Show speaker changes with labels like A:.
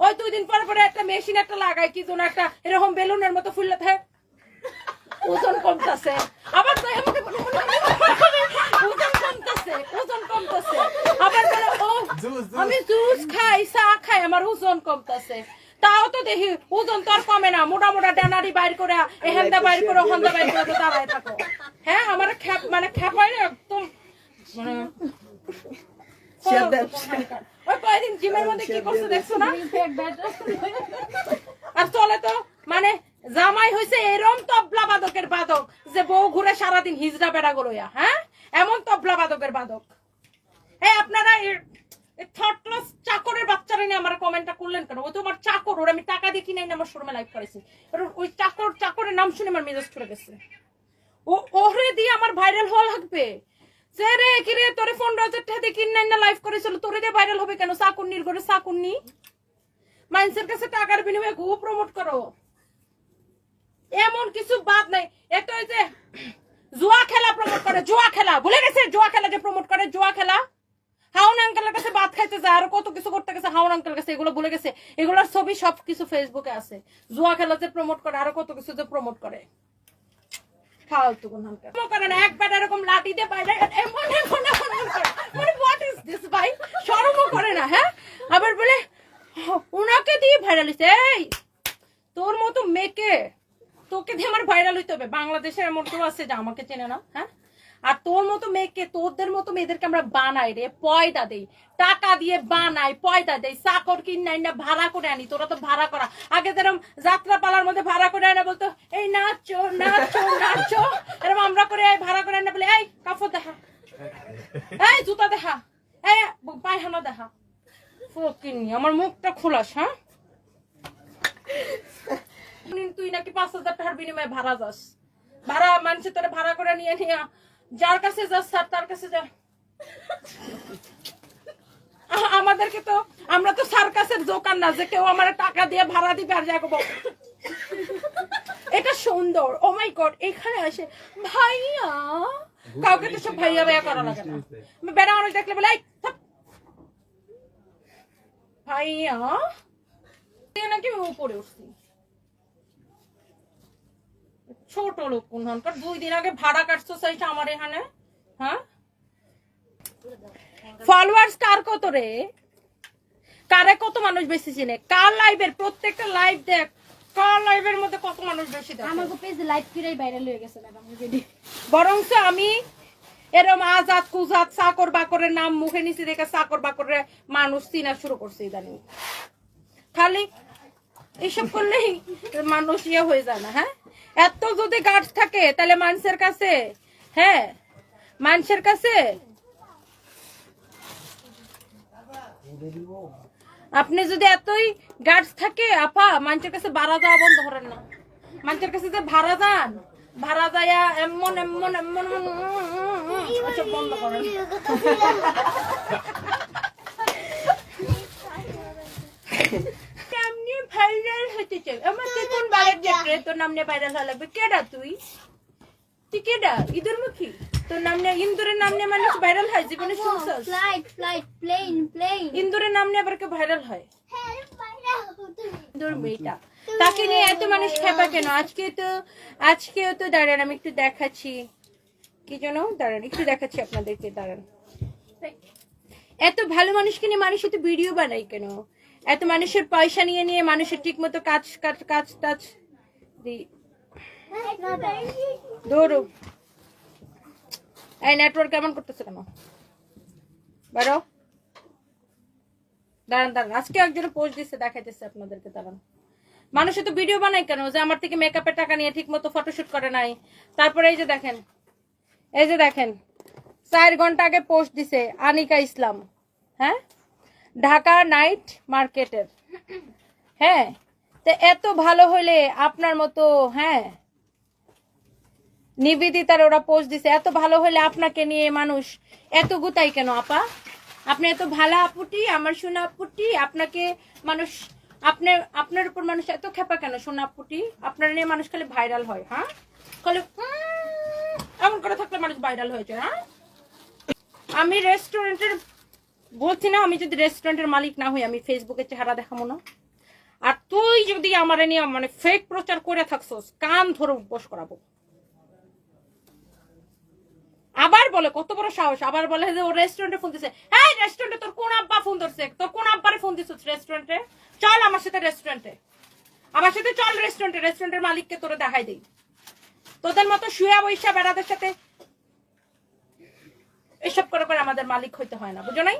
A: ওই দুই দিন পরে পরে একটা মেশিন একটা লাগাই কি যেন একটা এরকম বেলুনের মতো ফুললে থাকে ওজন কমতেছে। আবার আমাকে ওজন কমতেছে ওজন কমতেছে। আবার বলে ও আমি জুস খাই চা খাই আমার ওজন কমতেছে। তাও তো দেখি ওজন তো আর কমে না মোটা মোটা ডানারি বাইর করে এখানটা বাইর করে ওখানটা বাইর করে তো দাঁড়ায় থাকো। হ্যাঁ আমার খ্যাপ মানে খ্যাপ হয় না একদম মানে মানে হ্যাঁ? এমন তবলা বাদকের চাকরের বাচ্চারা নিয়ে আমার কমেন্টটা করলেন কেন? ও তো আমার চাকর আমি টাকা দিয়ে কিনে আমার শোরুমে লাইভ করেছি ওই চাকর চাকরের নাম শুনে আমার মেজাজ ছুড়ে গেছে। ও ওরে দিয়ে আমার ভাইরাল হওয়া লাগবে। জুয়া খেলা প্রমোট জুয়া খেলা। গেছে? জুয়া করে, জুয়া খেলা? আঙ্কেলের কাছে খাইতে যায়, আর কত কিছু করতে গেছে গেছে। ছবি সব কিছু ফেসবুকে আছে। জুয়া খেলা যে প্রমোট করে, আরও কত কিছু যে প্রমোট করে। ফালতু কোন হালকা করে না একবার এরকম দিয়ে বাইরে এমন এমন এমন মানে হোয়াট ইজ দিস ভাই? শরমও করে না হ্যাঁ? আবার বলে ওনাকে দিয়ে ভাইরাল হইছে। এই, তোর মতো মেয়েকে, তোকে দিয়ে আমার ভাইরাল হইতে হবে। বাংলাদেশের এমন কেউ আছে যে আমাকে চেনে না হ্যাঁ? আর তোর মতো মেয়েকে তোদের মতো মেয়েদেরকে আমরা বানাই রে, পয়দা দেই। টাকা দিয়ে বানাই, পয়দা দেই। চাকর কিনাই না, ভাড়া করে আনি। তোরা তো ভাড়া করা। আগে যেরকম যাত্রা পালার মধ্যে ভাড়া করে আনে, বলতো, এই নাচো নাচো নাচো। এরকম আমরা করে ভাড়া করে আনে বলে, এই, কাপড় দেখা। এই, জুতা দেখা। এই, পায়খানা দেখা। ফকিনি আমার মুখটা খোলাস হ্যাঁ? তুই নাকি পাঁচ হাজার টাকার বিনিময়ে ভাড়া যাস। ভাড়া, মানুষের তোরা ভাড়া করে নিয়ে নিয়ে যার কাছে যাস স্যার তার কাছে যা। আমাদেরকে তো আমরা তো সার্কাসের দোকান না যে কেউ আমার টাকা দিয়ে ভাড়া দিবে আর যাব এটা সুন্দর। ও মাই গড এখানে আসে। ভাইয়া কাউকে তো সব ভাইয়া ভাইয়া করা লাগে না। বেড়া অনেক দেখলে বলে ভাইয়া নাকি উপরে উঠছি ছোট লোক কোন কোনখানকার দুই দিন আগে ভাড়া কাটছো সেইটা আমার এখানে হ্যাঁ? ফলোয়ার্স কার কত রে? কারে কত মানুষ বেশি চিনে? কার লাইভের প্রত্যেকটা লাইভ দেখ। কার লাইভের মধ্যে কত মানুষ বেশি দেখে?
B: আমাকে পেজ লাইভ কিরাই ভাইরাল হয়ে গেছে ম্যাডাম
A: বরংস আমি এরম আজাদ কুজাত চাকর বাকরের নাম মুখে নিচে দেখে চাকর বাকরের মানুষ চিনা শুরু করছে ইদানিং। খালি এইসব করলেই মানুষ ইয়ে হয়ে যায় না হ্যাঁ এত যদি গাছ থাকে তাহলে মানুষের কাছে হ্যাঁ মানুষের কাছে আপনি যদি এতই গার্ডস থাকে আপা মানুষের কাছে ভাড়া যাওয়া বন্ধ করেন না মানুষের কাছে যে ভাড়া যান ভাড়া যায়া এমন এমন এমন বন্ধ করেন কেমনি ভাইরাল হতে চাই আমার তুই কোন বালের তোর নাম নিয়ে ভাইরাল হওয়া লাগবে কেডা তুই? তুই কেডা? ইঁদুর মুখী তোর নাম নিয়ে ইন্দুরের নাম নিয়ে মানুষ ভাইরাল হয় জীবনে শুনছস?
B: ফ্লাইট ফ্লাইট প্লেন প্লেন
A: ইন্দুরের নাম নিয়ে আবার ভাইরাল হয়? ইন্দুর মেয়েটা। তাকে নিয়ে এত মানুষ খেপা কেন? আজকে তো আজকেও তো দাঁড়ান আমি একটু দেখাচ্ছি। কি যেন? দাঁড়ান একটু দেখাচ্ছি আপনাদেরকে দাঁড়ান। এত ভালো মানুষকে নিয়ে মানুষ তো ভিডিও বানাই কেন? এত মানুষের পয়সা নিয়ে নিয়ে মানুষের ঠিক মতো কাজ কাজ কাজ টাজ দৌড়ো। এই নেটওয়ার্ক কেমন করতেছে কেন? বারো। দাঁড়ান দাঁড়ান। আজকে একজনে পোস্ট দিচ্ছে দেখাইতেছে আপনাদেরকে, দাঁড়ান। মানুষে তো ভিডিও বানায় কেন? যে আমার থেকে মেকআপের টাকা নিয়ে ঠিক মতো ফটোশুট করে নাই। তারপরে এই যে দেখেন, এই যে দেখেন, চার ঘণ্টা আগে পোস্ট দিছে আনিকা ইসলাম হ্যাঁ? ঢাকা নাইট মার্কেটের হ্যাঁ? তো এত ভালো হলে আপনার মতো হ্যাঁ? নিবেদিতার ওরা পোস্ট দিছে, এত ভালো হলে আপনাকে নিয়ে মানুষ এত গুতাই কেন আপা? আপনি এত ভালো আপুটি, আমার সোনা আপুটি, আপনাকে মানুষ আপনার আপনার উপর মানুষ এত খেপা কেন সোনা আপুটি? আপনার নিয়ে মানুষ খালি ভাইরাল হয় হ্যাঁ? খালি এমন করে থাকলে মানুষ ভাইরাল হয়েছে হ্যাঁ? আমি রেস্টুরেন্টের বলছি না আমি যদি রেস্টুরেন্টের মালিক না হই, আমি ফেসবুকে চেহারা দেখাবো না। তুই যদি আমার নিয়ে মানে ফেক প্রচার করে থাকছস, কান ধরে উপোস করাবো। আবার বলে, কত বড় সাহস, আবার বলে যে ও রেস্টুরেন্টে ফোন দিছে। হ্যাঁ রেস্টুরেন্টে তোর কোন আব্বা ফোন ধরছে? তোর কোন আব্বারে ফোন দিছিস রেস্টুরেন্টে চল আমার সাথে রেস্টুরেন্টে আমার সাথে চল রেস্টুরেন্টে রেস্টুরেন্টের মালিককে তোরে দেখাই দেই। তোদের মতো শুয়া বৈশা বেড়াদের সাথে এসব করে করে আমাদের মালিক হইতে হয় না, বুঝো নাই?